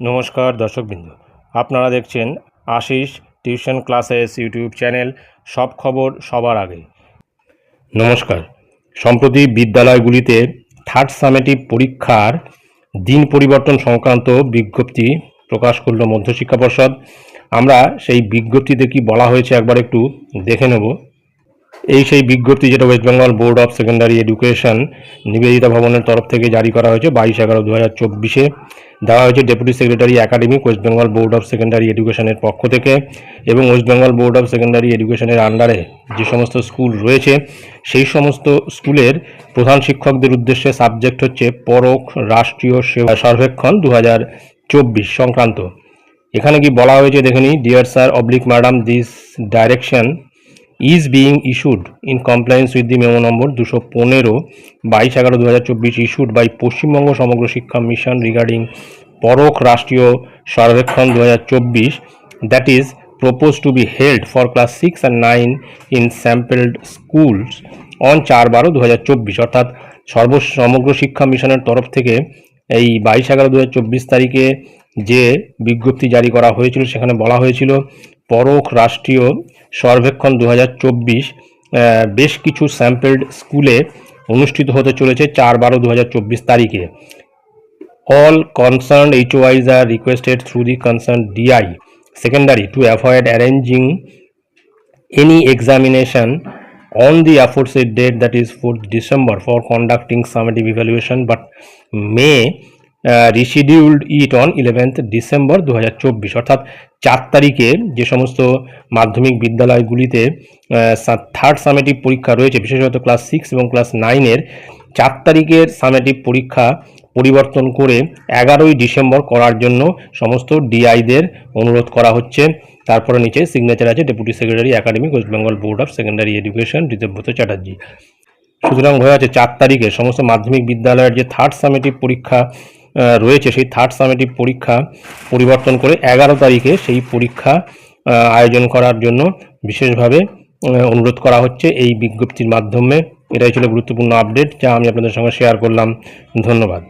নমস্কার দর্শকবৃন্দ। আপনারা দেখছেন Ashis tuition classes YouTube channel, সব খবর সবার আগে। নমস্কার। সম্প্রতি বিদ্যালয়গুলিতে থার্ড সামেটিভ পরীক্ষার দিন পরিবর্তন সংক্রান্ত বিজ্ঞপ্তি প্রকাশ করল মধ্যশিক্ষা পর্ষদ। আমরা সেই বিজ্ঞপ্তিতে কি বলা হয়েছে একবার একটু দেখে নেব। এই সেই বিজ্ঞপ্তি যেটা West Bengal Board of Secondary Education Nivedita ভবনের তরফ থেকে জারি করা হয়েছে বাইশ এগারো দু হাজার চব্বিশে। দেওয়া হয়েছে deputy secretary academic West Bengal Board of Secondary এডুকেশনের পক্ষ থেকে এবং West Bengal Board of Secondary এডুকেশনের আন্ডারে যে সমস্ত স্কুল রয়েছে, সেই সমস্ত স্কুলের প্রধান শিক্ষকদের উদ্দেশ্যে সাবজেক্ট হচ্ছে পরোক্ষ রাষ্ট্রীয় সেবা সর্বেক্ষণ দু হাজার চব্বিশ সংক্রান্ত। এখানে কি বলা হয়েছে দেখে নিই? Dear sir oblique madam this direction is being issued in compliance with the memo number দুশো পনেরো বাইশ এগারো দু চব্বিশ ইস্যুড বাই পশ্চিমবঙ্গ সমগ্র শিক্ষা মিশন রিগার্ডিং পরোখ রাষ্ট্রীয় সর্বেক্ষণ দু হাজার চব্বিশ that is propose to be held for class six and nine in sampled schools on চার বারো দু হাজার চব্বিশ অর্থাৎ সর্ব সমগ্র শিক্ষা মিশনের তরফ থেকে এই বাইশ এগারো দু তারিখে যে বিজ্ঞপ্তি জারি করা হয়েছিল সেখানে বলা হয়েছিল পরোখ রাষ্ট্রীয় সর্বেক্ষণ দু হাজার চব্বিশ বেশ কিছু স্যাম্পেলড স্কুলে অনুষ্ঠিত হতে চলেছে চার বারো দু তারিখে all concerned HOIs are requested through the concerned DI secondary to avoid arranging any examination on the aforesaid date that is 4th December for conducting summative evaluation but may rescheduled it on 11th December 2024 অর্থাৎ চার তারিখে যে সমস্ত মাধ্যমিক বিদ্যালয়গুলিতে third summative পরীক্ষা রয়েছে, বিশেষত ক্লাস সিক্স এবং ক্লাস নাইনের চার তারিখের সামেটিভ পরীক্ষা পরিবর্তন করে এগারোই ডিসেম্বর করার জন্য সমস্ত ডিআইদের অনুরোধ করা হচ্ছে। তারপরে নিচে সিগনেচার আছে deputy secretary academic West Bengal Board of Secondary Education Ritabrata Chatterjee সুতরাং হয়ে আছে চার তারিখে সমস্ত মাধ্যমিক বিদ্যালয়ের যে থার্ড সামেটিভ পরীক্ষা রয়েছে সেই থার্ড সামেটিভ পরীক্ষা পরিবর্তন করে এগারো তারিখে সেই পরীক্ষা আয়োজন করার জন্য বিশেষভাবে অনুরোধ করা হচ্ছে এই বিজ্ঞপ্তির মাধ্যমে। এটাই ছিল গুরুত্বপূর্ণ আপডেট যা আমি আপনাদের সঙ্গে শেয়ার করলাম। ধন্যবাদ।